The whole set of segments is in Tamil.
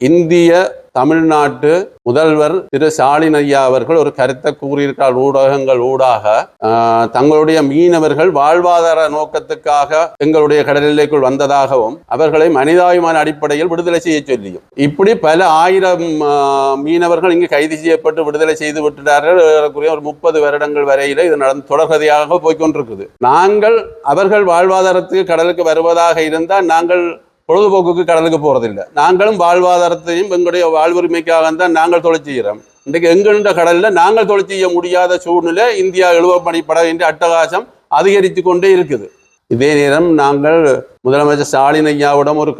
இந்திய தமிழ்நாட்டு முதல்வர் திரு ஸ்டாலின் ஐயா அவர்கள் ஒரு கருத்தை கூறியிருக்கிறார். ஊடகங்கள் ஊடாக தங்களுடைய மீனவர்கள் வாழ்வாதார நோக்கத்துக்காக எங்களுடைய கடலிலைக்குள் வந்ததாகவும் அவர்களை மனிதாபிமான அடிப்படையில் விடுதலை செய்ய சொல்லியும். இப்படி பல ஆயிரம் மீனவர்கள் இங்கு கைது செய்யப்பட்டு விடுதலை செய்து விட்டுட்டார்கள். ஏறக்குறைய ஒரு முப்பது வருடங்கள் வரையில இது நடந்து தொடர்கதையாக போய்க்கொண்டிருக்குது நாங்கள் அவர்கள் வாழ்வாதாரத்துக்கு கடலுக்கு வருவதாக இருந்தால் நாங்கள் பொழுதுபோக்குக்கு கடலுக்கு போறதில்லை. நாங்களும் வாழ்வாதாரத்தையும் எங்களுடைய வாழ்வுரிமைக்காக தான் நாங்கள் தொழில் செய்கிறோம். இன்றைக்கு எங்களுடைய கடலில் நாங்கள் தொழில் செய்ய முடியாத சூழ்நிலை இந்தியா இழுவப்பணிப்பட வேண்டிய அட்டகாசம் அதிகரித்து கொண்டே இருக்குது. இதே நேரம் நாங்கள் முதலமைச்சர் ஸ்டாலின் ஐயாவிடம் ஒரு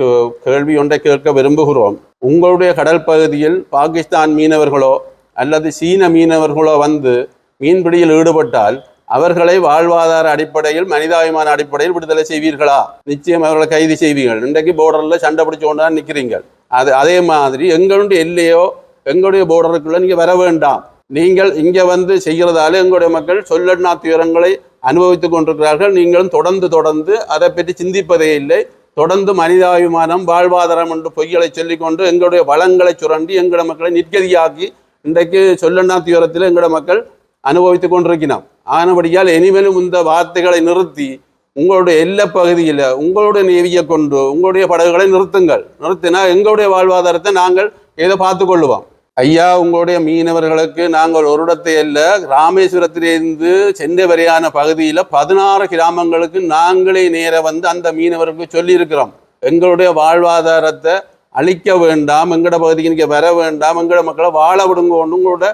கேள்வி ஒன்றை கேட்க விரும்புகிறோம். உங்களுடைய கடல் பகுதியில் பாகிஸ்தான் மீனவர்களோ அல்லது சீன மீனவர்களோ வந்து மீன்பிடியில் ஈடுபட்டால் அவர்களை வாழ்வாதார அடிப்படையில் மனிதாபிமான அடிப்படையில் விடுதலை செய்வீர்களா? நிச்சயம் அவர்களை கைது செய்வீர்கள். இன்றைக்கு போர்டரில் சண்டை பிடிச்சு கொண்டு தான் நிற்கிறீங்க அது அதே மாதிரி எங்களுடைய எல்லையோ எங்களுடைய போர்டருக்குள்ள நீங்க வர வேண்டாம். நீங்கள் இங்க வந்து செய்கிறதால எங்களுடைய மக்கள் சொல்லண்ணா துயரங்களை அனுபவித்துக் கொண்டிருக்கிறார்கள். நீங்களும் தொடர்ந்து தொடர்ந்து அதை பற்றி சிந்திப்பதே இல்லை. தொடர்ந்து மனிதாபிமானம் வாழ்வாதாரம் என்று பொய்களை சொல்லிக்கொண்டு எங்களுடைய வளங்களை சுரண்டி எங்களுடைய மக்களை நிற்கதியாக்கி இன்றைக்கு சொல்லண்ணா துயரத்தில் எங்களுடைய மக்கள் அனுபவித்துக் கொண்டிருக்கிறோம் ஆனபடியால் இனிமேலும் இந்த வார்த்தைகளை நிறுத்தி உங்களுடைய எல்லை பகுதியில் உங்களுடைய நேவியை கொண்டு உங்களுடைய படகுகளை நிறுத்துங்கள். நிறுத்தினா எங்களுடைய வாழ்வாதாரத்தை நாங்கள் ஏதோ பார்த்து கொள்ளுவோம். ஐயா உங்களுடைய மீனவர்களுக்கு நாங்கள் ஒரு இடத்தை அல்ல ராமேஸ்வரத்திலிருந்து சென்னை வரையான பகுதியில் பதினாறு கிராமங்களுக்கு நாங்களே நேர வந்து அந்த மீனவர்களுக்கு சொல்லியிருக்கிறோம். எங்களுடைய வாழ்வாதாரத்தை அழிக்க வேண்டாம் எங்கட பகுதிக்கு நீங்க வர வேண்டாம் எங்கட மக்களை வாழ விடுங்க உங்களோட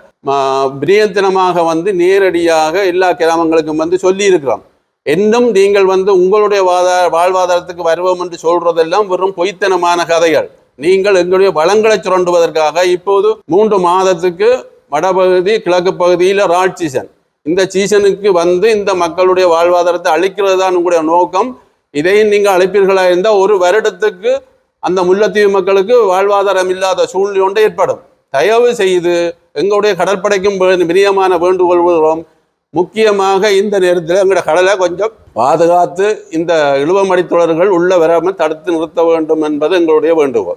பிரியத்தனமாக வந்து நேரடியாக எல்லா கிராமங்களுக்கும் வந்து சொல்லி இருக்கிறோம் இன்னும் நீங்கள் வந்து உங்களுடைய வாதா வாழ்வாதாரத்துக்கு வருவோம் என்று சொல்றதெல்லாம் வெறும் பொய்த்தனமான கதைகள். நீங்கள் எங்களுடைய வளங்களை சுரண்டுவதற்காக இப்போது மூன்று மாதத்துக்கு வடபகுதி கிழக்கு பகுதியில் ராட் சீசன். இந்த சீசனுக்கு வந்து இந்த மக்களுடைய வாழ்வாதாரத்தை அழிக்கிறது தான் உங்களுடைய நோக்கம். இதையும் நீங்கள் அழைப்பீர்களா? இருந்தால் ஒரு வருடத்துக்கு அந்த முல்லைத்தீவு மக்களுக்கு வாழ்வாதாரம் இல்லாத சூழ்நிலை ஒன்று ஏற்படும். தயவு செய்து எங்களுடைய கடற்படைக்கும் விநியமான பிரியமான வேண்டுகோள் விடுகிறோம் முக்கியமாக இந்த நேரத்தில் எங்களோட கடலை கொஞ்சம் பாதுகாத்து இந்த இழுவமடி தொடர்கள் உள்ள வராமல் தடுத்து நிறுத்த வேண்டும் என்பது எங்களுடைய வேண்டுகோள்.